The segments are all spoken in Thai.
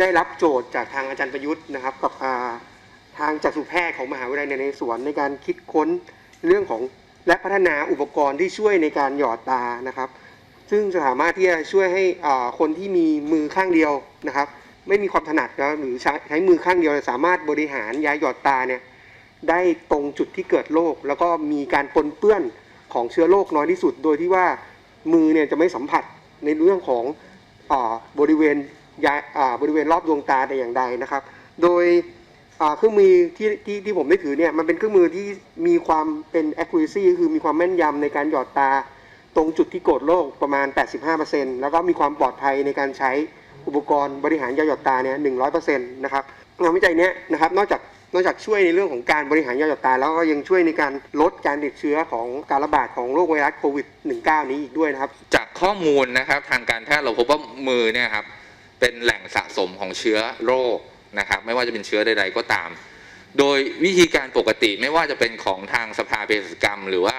ได้รับโจทย์จากทางอาจารย์ประยุทธ์นะครับกับาทางจักษุแพทย์ของมหาวิทยาลัยในเรศวรในการคิดค้นเรื่องของและพัฒนาอุปกรณ์ที่ช่วยในการหยอดตานะครับ ซึ่งจะสามารถที่จะช่วยให้คนที่มีมือข้างเดียวนะครับ ไม่มีความถนัดนะหรือใช้ใช้มือข้างเดียวสามารถบริหารยาหยอดตาเนี่ยได้ตรงจุดที่เกิดโรคแล้วก็มีการปนเปื้อนของเชื้อโรคน้อยที่สุด โดยที่ว่ามือเนี่ยจะไม่สัมผัสในเรื่องของอบริเวณ บริเวณรอบดวงตาแต่อย่างใดนะครับ โดยเครื่องมือที่ที่ที่ผมได้ถือเนี่ยมันเป็นเครื่องมือที่มีความเป็น accuracy คือมีความแม่นยำในการหยอดตาตรงจุดที่โกดโรคประมาณ 85%แล้วก็มีความปลอดภัยในการใช้อุปกรณ์บริหารยาหยอดตาเนี่ย100%นะครับงานวิจัยเนี้ยนะครับนอกจากนอกจากช่วยในเรื่องของการบริหารยาหยอดตา แล้วก็ยังช่วยในการลดการติดเชื้อของการระบาดของโรคไวรัสโควิด -19 นี้อีกด้วยนะครับ จากข้อมูลนะครับทางการแพทย์เราพบว่ามือเนี่ยครับ เป็นแหล่งสะสมของเชื้อโรคนะครับ ไม่ว่าจะเป็นเชื้อใด ๆ ก็ตาม โดยวิธีการปกติไม่ว่าจะเป็นของทางสภาเภสัชกรรม หรือว่า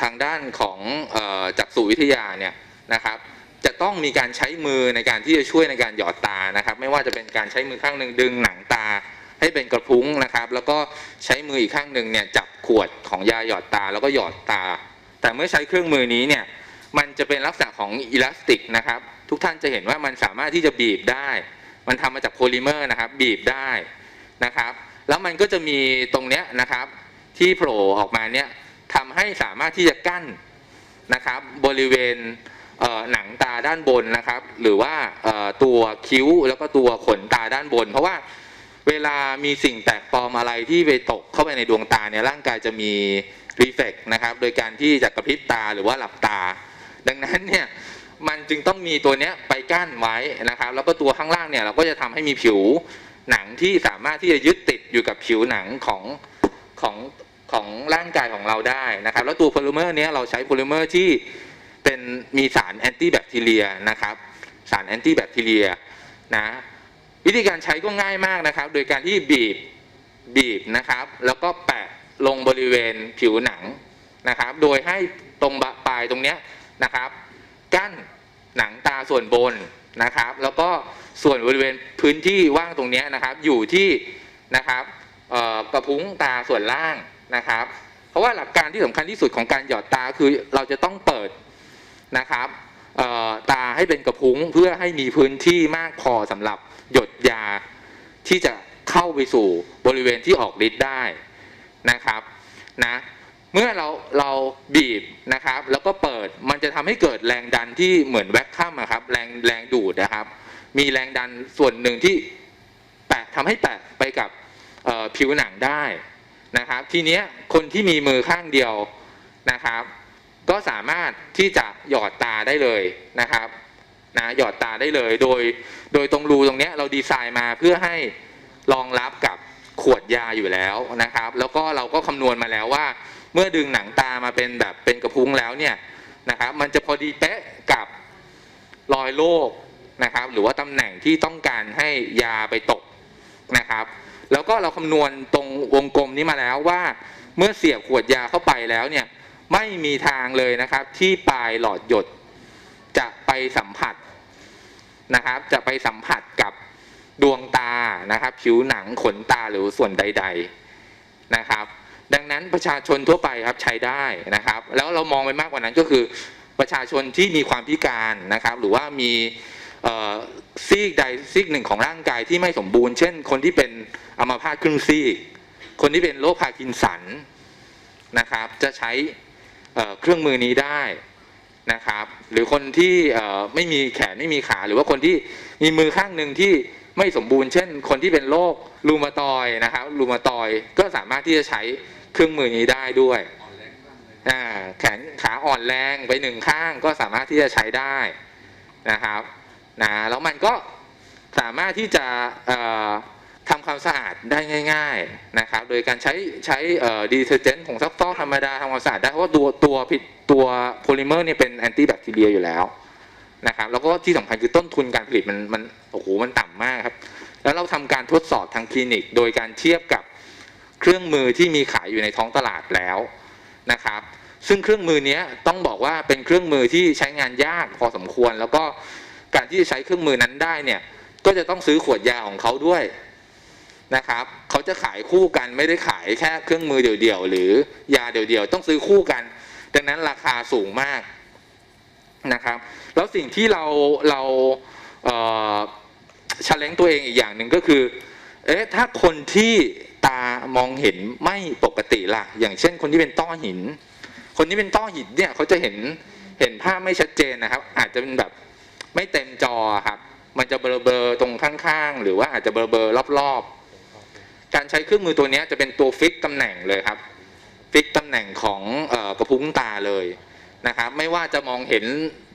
ทางด้านของออจักษุวิทยาเนี่ยนะครับ จะต้องมีการใช้มือในการที่จะช่วยในการหยอดตานะครับ ไม่ว่าจะเป็นการใช้มือข้างหนึ่งดึงหนังตาให้เป็นกระพุ้งนะครับ แล้วก็ใช้มืออีกข้างหนึ่งเนี่ยจับขวดของยาหยอดตาแล้วก็หยอดตา แต่เมื่อใช้เครื่องมือนี้เนี่ยมันจะเป็นลักษณะของอิลาสติกนะครับ ทุกท่านจะเห็นว่ามันสามารถที่จะบีบได้ มันทำมาจากโพลิเมอร์นะครับ บีบได้นะครับ แล้วมันก็จะมีตรงเนี้ยนะครับ ที่โผล่ออกมาเนี่ยทำให้สามารถที่จะกั้นนะครับ บริเวณเอ่อหนังตาด้านบนนะครับ หรือว่าเอ่อตัวคิ้วแล้วก็ตัวขนตาด้านบน เพราะว่าเวลามีสิ่งแปลกปลอมอะไรที่ไปตกเข้าไปในดวงตาเนี่ยร่างกายจะมีรีเฟกนะครับ โดยการที่จะกระพริบตาหรือว่าหลับตา ดังนั้นเนี่ย มันจึงต้องมีตัวเนี้ยไปกั้นไว้นะครับ แล้วก็ตัวข้างล่างเนี่ยเราก็จะทำให้มีผิวหนังที่สามารถที่จะยึดติดอยู่กับผิวหนังของของของร่างกายของเราได้นะครับ แล้วตัวโพลิเมอร์เนี้ยเราใช้โพลิเมอร์ที่เป็นมีสารแอนตี้แบคทีเรียนะครับ สารแอนตี้แบคทีเรียนะวิธีการใช้ก็ง่ายมากนะครับ โดยการที่บีบบีบนะครับ แล้วก็แปะลงบริเวณผิวหนังนะครับ โดยให้ตรงปลายตรงเนี้ยนะครับกั้น หนังตาส่วนบนนะครับ แล้วก็ส่วนบริเวณพื้นที่ว่างตรงนี้นะครับ อยู่ที่นะครับกระพุ้งตาส่วนล่างนะครับ เพราะว่าหลักการที่สำคัญที่สุดของการหยอดตาคือเราจะต้องเปิดนะครับตาให้เป็นกระพุ้งเพื่อให้มีพื้นที่มากพอสำหรับหยดยาที่จะเข้าไปสู่บริเวณที่ออกฤทธิ์ได้นะครับนะ เมื่อเราเราบีบนะครับ แล้วก็เปิดมันจะทำให้เกิดแรงดันที่เหมือนแวคคัมครับแรงแรงดูดนะครับ มีแรงดันส่วนหนึ่งที่แปะทำให้แปะไปกับผิวหนังได้นะครับ ทีเนี้ยคนที่มีมือข้างเดียวนะครับ ก็สามารถที่จะหยอดตาได้เลยนะครับนะหยอดตาได้เลยโดยโดยตรงรูตรงเนี้ยเราดีไซน์มาเพื่อให้รองรับกับขวดยาอยู่แล้วนะครับ แล้วก็เราก็คำนวณมาแล้วว่า เมื่อดึงหนังตามาเป็นแบบเป็นกระพุ้งแล้วเนี่ยนะครับมันจะพอดีเป๊ะกับรอยโรคนะครับ หรือว่าตำแหน่งที่ต้องการให้ยาไปตกนะครับ แล้วก็เราคำนวณตรงวงกลมนี้มาแล้วว่าเมื่อเสียบขวดยาเข้าไปแล้วเนี่ยไม่มีทางเลยนะครับ ที่ปลายหลอดหยดจะไปสัมผัสนะครับ จะไปสัมผัสกับดวงตานะครับ ผิวหนังขนตาหรือส่วนใด ๆนะครับ ดังนั้นประชาชนทั่วไปครับใช้ได้นะครับ แล้วเรามองไปมากกว่านั้นก็คือประชาชนที่มีความพิการนะครับ หรือว่ามีซีกใดซีกหนึ่งของร่างกายที่ไม่สมบูรณ์ เช่น คนที่เป็นอัมพาตครึ่งซีก คนที่เป็นโรคพาร์กินสันนะครับ จะใช้เครื่องมือนี้ได้นะครับ หรือคนที่ไม่มีแขนไม่มีขา หรือว่าคนที่มีมือข้างหนึ่งที่ไม่สมบูรณ์ เช่น คนที่เป็นโรครูมาตอยนะครับรูมาตอยก็สามารถที่จะใช้ เครื่องมือนี้ได้ด้วยอ่าแขนขาอ่อนแรงไปหนึ่งข้างก็สามารถที่จะใช้ได้นะครับนะแล้วมันก็สามารถที่จะเอ่อทำความสะอาดได้ง่าย ๆนะครับ โดยการใช้ใช้ดีเทอร์เจนต์ผงซักฟอกธรรมดาทำความสะอาดได้เพราะว่าตัวตัวผิดตัวโพลิเมอร์เนี่ยเป็นแอนตี้แบคทีเรียอยู่แล้วนะครับแล้วก็ที่สำคัญคือต้นทุนการผลิตมันมันโอ้โหมันต่ำมากครับ แล้วเราทำการทดสอบทางคลินิก โดยการเทียบกับ เครื่องมือที่มีขายอยู่ในท้องตลาดแล้วนะครับ ซึ่งเครื่องมือนี้ต้องบอกว่าเป็นเครื่องมือที่ใช้งานยากพอสมควร แล้วก็การที่จะใช้เครื่องมือนั้นได้เนี่ยก็จะต้องซื้อขวดยาของเขาด้วยนะครับเขาจะขายคู่กันไม่ได้ขายแค่เครื่องมือเดี่ยวๆหรือยาเดี่ยวๆต้องซื้อคู่กัน ดังนั้นราคาสูงมากนะครับ แล้วสิ่งที่เราเราเอ่อชาเลนตัวเองอีกอย่างหนึ่งก็คือ เอ๊ะถ้าคนที่ามองเห็นไม่ปกติล่ะ อย่างเช่น คนที่เป็นต้อหิน คนที่เป็นต้อหินเนี่ยเขาจะเห็นเห็นภาพไม่ชัดเจนนะครับ อาจจะเป็นแบบไม่เต็มจอครับ มันจะเบลอๆตรงข้างๆ หรือว่าอาจจะเบลอๆรอบๆ การใช้เครื่องมือตัวนี้จะเป็นตัวฟิกตำแหน่งเลยครับ ฟิกตำแหน่งของออกระพุ้งตาเลยนะครับ ไม่ว่าจะมองเห็น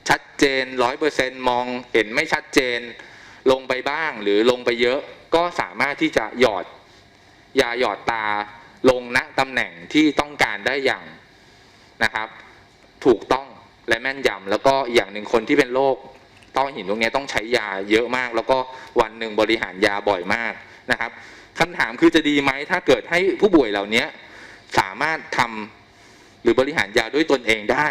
ชัดเจนร้อยเปอร์เซ็นมองเห็นไม่ชัดเจน ลงไปบ้างหรือลงไปเยอะก็สามารถที่จะหยอด ยาหยอดตาลงณตำแหน่งที่ต้องการได้อย่างนะครับ ถูกต้องและแม่นยำแล้วก็อย่างหนึ่งคนที่เป็นโรคต้อหินตรงนี้ต้องใช้ยาเยอะมาก แล้วก็วันหนึ่งบริหารยาบ่อยมากนะครับคำถามคือจะดีไหมถ้าเกิดให้ผู้ป่วยเหล่านี้สามารถทำหรือบริหารยาด้วยตนเองได้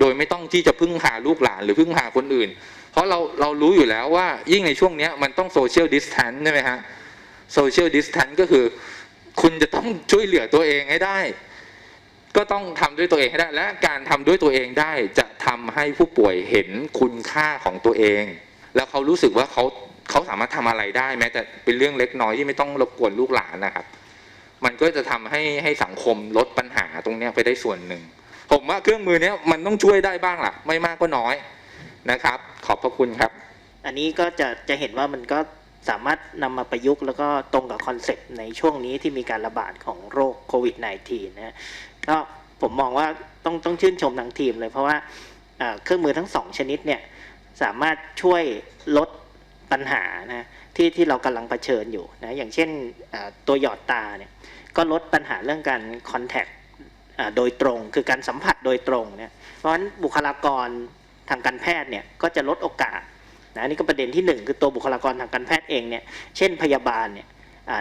โดยไม่ต้องที่จะพึ่งพาลูกหลานหรือพึ่งพาคนอื่น เพราะเราเรารู้อยู่แล้วว่ายิ่งในช่วงนี้มันต้องโซเชียลดิสแทนใช่ไหมฮะ โซเชียลดิสแทนก็คือ คุณจะต้องช่วยเหลือตัวเองให้ได้ ก็ต้องทำด้วยตัวเองให้ได้ และการทำด้วยตัวเองได้จะทำให้ผู้ป่วยเห็นคุณค่าของตัวเอง แล้วเขารู้สึกว่าเขาเขาสามารถทำอะไรได้แม้แต่เป็นเรื่องเล็กน้อยที่ไม่ต้องรบกวนลูกหลานนะครับ มันก็จะทำให้ให้สังคมลดปัญหาตรงนี้ไปได้ส่วนหนึ่ง ผมว่าเครื่องมือนี้มันต้องช่วยได้บ้างล่ะ ไม่มากก็น้อยนะครับ ขอบพระคุณครับ อันนี้ก็จะจะเห็นว่ามันก็ สามารถนำมาประยุกต์แล้วก็ตรงกับคอนเซปต์ในช่วงนี้ที่มีการระบาดของโรคโควิด -19 นะก็ผมมองว่าต้องต้องชื่นชมทางทีมเลยเพราะว่าเครื่องมือทั้งสองชนิดเนี่ยสามารถช่วยลดปัญหานะที่ที่เรากำลังเผชิญอยู่นะอย่างเช่นตัวหยอดตาเนี่ยก็ลดปัญหาเรื่องการคอนแทคโดยตรงคือการสัมผัสโดยตรงเนี่ยเพราะฉะนั้นบุคลากรทางการแพทย์เนี่ยก็จะลดโอกาส นะนี่ก็ประเด็นที่หนึ่งคือตัวบุคลากรทางการแพทย์เองเนี่ยเช่นพยาบาลเนี่ย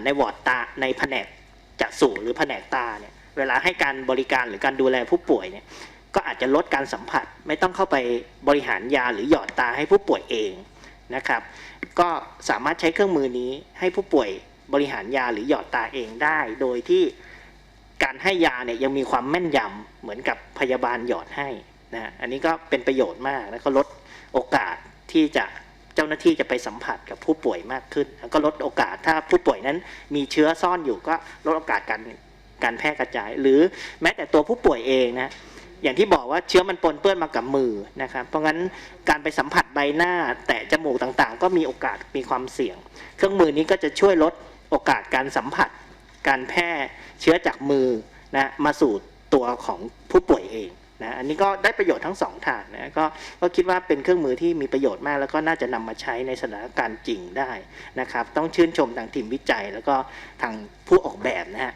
ในวอร์ดตาในแผนกจักษุหรือแผนกตาเนี่ยเวลาให้การบริการหรือการดูแลผู้ป่วยเนี่ยก็อาจจะลดการสัมผัสไม่ต้องเข้าไปบริหารยาหรือหยอดตาให้ผู้ป่วยเองนะครับก็สามารถใช้เครื่องมือนี้ให้ผู้ป่วยบริหารยาหรือหยอดตาเองได้ โดยที่การให้ยาเนี่ยยังมีความแม่นยำเหมือนกับพยาบาลหยอดให้นะฮะอันนี้ก็เป็นประโยชน์มากแล้วก็ลดโอกาส ที่จะเจ้าหน้าที่จะไปสัมผัสกับผู้ป่วยมากขึ้น แล้วก็ลดโอกาสถ้าผู้ป่วยนั้นมีเชื้อซ่อนอยู่ก็ลดโอกาสการการแพร่กระจาย หรือแม้แต่ตัวผู้ป่วยเองนะอย่างที่บอกว่าเชื้อมันปนเปื้อนมากับมือนะครับ เพราะงั้นการไปสัมผัสใบหน้าแตะจมูกต่างๆ ก็มีโอกาสมีความเสี่ยง เครื่องมือนี้ก็จะช่วยลดโอกาสการสัมผัส การแพร่เชื้อจากมือนะมาสู่ตัวของผู้ป่วยเอง นะอันนี้ก็ได้ประโยชน์ทั้งสองทางนะก็ก็คิดว่าเป็นเครื่องมือที่มีประโยชน์มาก แล้วก็น่าจะนำมาใช้ในสถานการณ์จริงได้นะครับ ต้องชื่นชมทางทีมวิจัย แล้วก็ทางผู้ออกแบบนะฮะ